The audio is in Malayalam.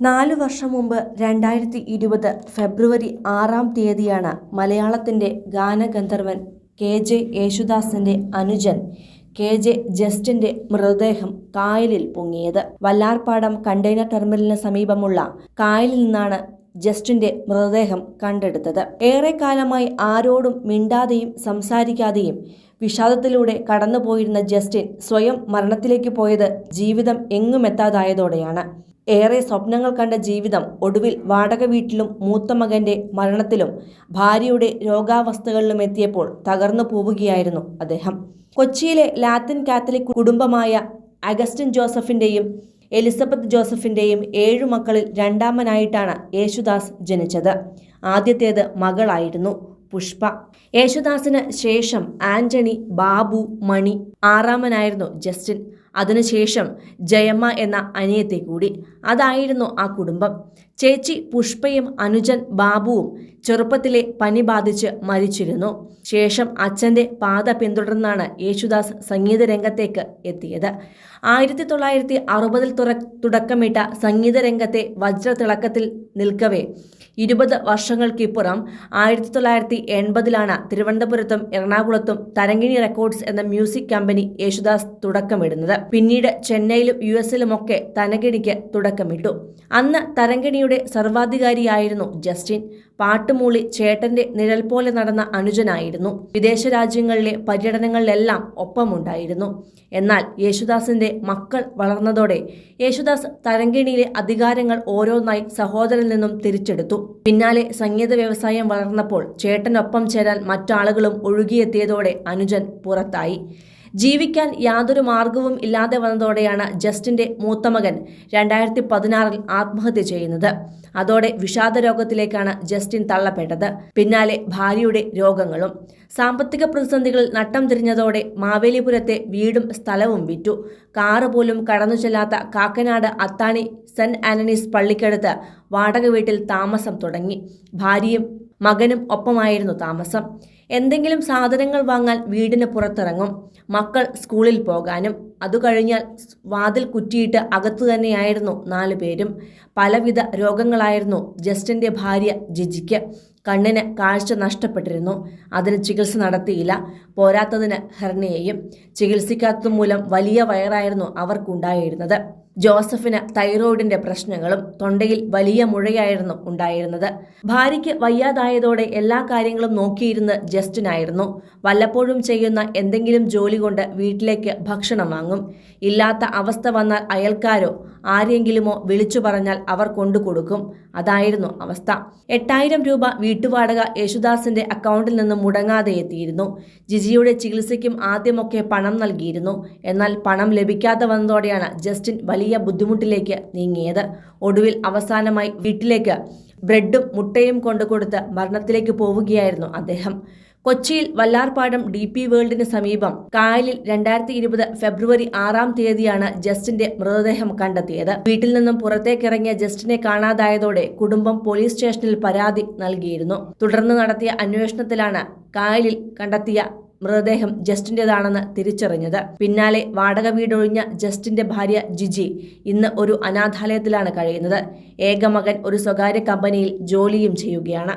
നാലു വർഷം മുമ്പ് രണ്ടായിരത്തി ഇരുപത് ഫെബ്രുവരി ആറാം തീയതിയാണ് മലയാളത്തിന്റെ ഗാനഗന്ധർവൻ കെ ജെ യേശുദാസിന്റെ അനുജൻ കെ ജെ ജസ്റ്റിന്റെ മൃതദേഹം കായലിൽ പൊങ്ങിയത്. വല്ലാർപാടം കണ്ടെയ്നർ ടെർമിനലിന് സമീപമുള്ള കായലിൽ നിന്നാണ് ജസ്റ്റിന്റെ മൃതദേഹം കണ്ടെടുത്തത്. ഏറെക്കാലമായി ആരോടും മിണ്ടാതെയും സംസാരിക്കാതെയും വിഷാദത്തിലൂടെ കടന്നുപോയിരുന്ന ജസ്റ്റിൻ സ്വയം മരണത്തിലേക്ക് പോയത് ജീവിതം എങ്ങുമെത്താതായതോടെയാണ്. ഏറെ സ്വപ്നങ്ങൾ കണ്ട ജീവിതം ഒടുവിൽ വാടക വീട്ടിലും മൂത്ത മകന്റെ മരണത്തിലും ഭാര്യയുടെ രോഗാവസ്ഥകളിലും എത്തിയപ്പോൾ തകർന്നു പോവുകയായിരുന്നു അദ്ദേഹം. കൊച്ചിയിലെ ലാത്തിൻ കാത്തലിക് കുടുംബമായ അഗസ്റ്റിൻ ജോസഫിന്റെയും എലിസബത്ത് ജോസഫിന്റെയും ഏഴു മക്കളിൽ രണ്ടാമനായിട്ടാണ് യേശുദാസ് ജനിച്ചത്. ആദ്യത്തേത് മകളായിരുന്നു പുഷ്പ. യേശുദാസിന് ശേഷം ആന്റണി ബാബു മണി ആറാമനായിരുന്നു ജസ്റ്റിൻ. അതിനുശേഷം ജയമ്മ എന്ന അനിയത്തെ കൂടി അതായിരുന്നു ആ കുടുംബം. ചേച്ചി പുഷ്പയും അനുജൻ ബാബുവും ചെറുപ്പത്തിലെ പനി ബാധിച്ച് മരിച്ചിരുന്നു. ശേഷം അച്ഛന്റെ പാത പിന്തുടർന്നാണ് യേശുദാസ് സംഗീത രംഗത്തേക്ക് എത്തിയത്. ആയിരത്തി തൊള്ളായിരത്തി അറുപതിൽ തുറ തുടക്കമിട്ട സംഗീത രംഗത്തെ വജ്രതിളക്കത്തിൽ നിൽക്കവേ ഇരുപത് വർഷങ്ങൾക്കിപ്പുറം ആയിരത്തി തൊള്ളായിരത്തി എൺപതിലാണ് തിരുവനന്തപുരത്തും എറണാകുളത്തും തരങ്കിണി റെക്കോർഡ്സ് എന്ന മ്യൂസിക് കമ്പനി യേശുദാസ് തുടക്കമിടുന്നത്. പിന്നീട് ചെന്നൈയിലും യു എസിലുമൊക്കെ തരങ്കിണിക്ക് തുടക്കമിട്ടു. അന്ന് തരങ്കിണിയുടെ സർവാധികാരിയായിരുന്നു ജസ്റ്റിൻ. പാട്ടുമൂളി ചേട്ടന്റെ നിഴൽ പോലെ നടന്ന അനുജനായിരുന്നു. വിദേശ രാജ്യങ്ങളിലെ പര്യടനങ്ങളിലെല്ലാം ഒപ്പമുണ്ടായിരുന്നു. എന്നാൽ യേശുദാസിന്റെ മക്കൾ വളർന്നതോടെ യേശുദാസ് തരങ്കിണിയിലെ അധികാരങ്ങൾ ഓരോന്നായി സഹോദരനിൽ നിന്നും തിരിച്ചെടുത്തു. പിന്നാലെ സംഗീത വ്യവസായം വളർന്നപ്പോൾ ചേട്ടനൊപ്പം ചേരാൻ മറ്റാളുകളും ഒഴുകിയെത്തിയതോടെ അനുജൻ പുറത്തായി. ജീവിക്കാൻ യാതൊരു മാർഗവും ഇല്ലാതെ വന്നതോടെയാണ് ജസ്റ്റിന്റെ മൂത്ത മകൻ രണ്ടായിരത്തി പതിനാറിൽ ആത്മഹത്യ ചെയ്യുന്നത്. അതോടെ വിഷാദ രോഗത്തിലേക്കാണ് ജസ്റ്റിൻ തള്ളപ്പെട്ടത്. പിന്നാലെ ഭാര്യയുടെ രോഗങ്ങളും. സാമ്പത്തിക പ്രതിസന്ധികളിൽ നട്ടം തിരിഞ്ഞതോടെ മാവേലിപുരത്തെ വീടും സ്ഥലവും വിറ്റു. കാറ് പോലും കടന്നു ചെല്ലാത്ത കാക്കനാട് അത്താണി സെന്റ് ആന്റണീസ് പള്ളിക്കടുത്ത് വാടക വീട്ടിൽ താമസം തുടങ്ങി. ഭാര്യയും മകനും ഒപ്പമായിരുന്നു താമസം. എന്തെങ്കിലും സാധനങ്ങൾ വാങ്ങാൻ വീടിന് പുറത്തിറങ്ങും. മക്കൾ സ്കൂളിൽ പോകാനും അതു കഴിഞ്ഞാൽ വാതിൽ കുറ്റിയിട്ട് അകത്തു തന്നെയായിരുന്നു നാലു പേരും പലവിധ രോഗങ്ങളായിരുന്നു ജസ്റ്റിന്റെ ഭാര്യ ജിജിക്ക്. കണ്ണിന് കാഴ്ച നഷ്ടപ്പെട്ടിരുന്നു. അതിന് ചികിത്സ നടത്തിയില്ല. പോരാത്തതിന് ഹെർണിയയും ചികിത്സിക്കാത്തതുമൂലം വലിയ വയറായിരുന്നു അവർക്കുണ്ടായിരുന്നത്. ജോസഫിന് തൈറോയിഡിന്റെ പ്രശ്നങ്ങളും തൊണ്ടയിൽ വലിയ മുഴയായിരുന്നു ഉണ്ടായിരുന്നത്. ഭാര്യയ്ക്ക് വയ്യാതായതോടെ എല്ലാ കാര്യങ്ങളും നോക്കിയിരുന്ന് ജസ്റ്റിനായിരുന്നു. വല്ലപ്പോഴും ചെയ്യുന്ന എന്തെങ്കിലും ജോലി കൊണ്ട് വീട്ടിലേക്ക് ഭക്ഷണം വാങ്ങും. ഇല്ലാത്ത അവസ്ഥ വന്നാൽ അയൽക്കാരോ ആരെങ്കിലുമോ വിളിച്ചു പറഞ്ഞാൽ അവർ കൊണ്ടുകൊടുക്കും അതായിരുന്നു അവസ്ഥ. എട്ടായിരം രൂപ വീട്ടുവാടക യേശുദാസിന്റെ അക്കൗണ്ടിൽ നിന്ന് മുടങ്ങാതെ എത്തിയിരുന്നു. ജിജിയുടെ ചികിത്സയ്ക്കും ആദ്യമൊക്കെ പണം നൽകിയിരുന്നു. എന്നാൽ പണം ലഭിക്കാതെ വന്നതോടെയാണ് ജസ്റ്റിൻ വലിയ ബുദ്ധിമുട്ടിലേക്ക് നീങ്ങിയത്. ഒടുവിൽ അവസാനമായി വീട്ടിലേക്ക് ബ്രെഡും മുട്ടയും കൊണ്ടു കൊടുത്ത് മരണത്തിലേക്ക് പോവുകയായിരുന്നു അദ്ദേഹം. കൊച്ചിയിൽ വല്ലാർപാടം ഡി പി വേൾഡിന് സമീപം കായലിൽ രണ്ടായിരത്തി ഇരുപത് ഫെബ്രുവരി ആറാം തീയതിയാണ് ജസ്റ്റിന്റെ മൃതദേഹം കണ്ടെത്തിയത്. വീട്ടിൽ നിന്നും പുറത്തേക്കിറങ്ങിയ ജസ്റ്റിനെ കാണാതായതോടെ കുടുംബം പോലീസ് സ്റ്റേഷനിൽ പരാതി നൽകിയിരുന്നു. തുടർന്ന് നടത്തിയ അന്വേഷണത്തിലാണ് കായലിൽ കണ്ടെത്തിയ മൃതദേഹം ജസ്റ്റിന്റേതാണെന്ന് തിരിച്ചറിഞ്ഞത്. പിന്നാലെ വാടക വീടൊഴിഞ്ഞ ജസ്റ്റിന്റെ ഭാര്യ ജിജി ഇന്ന് ഒരു അനാഥാലയത്തിലാണ് കഴിയുന്നത്. ഏകമകൻ ഒരു സ്വകാര്യ കമ്പനിയിൽ ജോലിയും ചെയ്യുകയാണ്.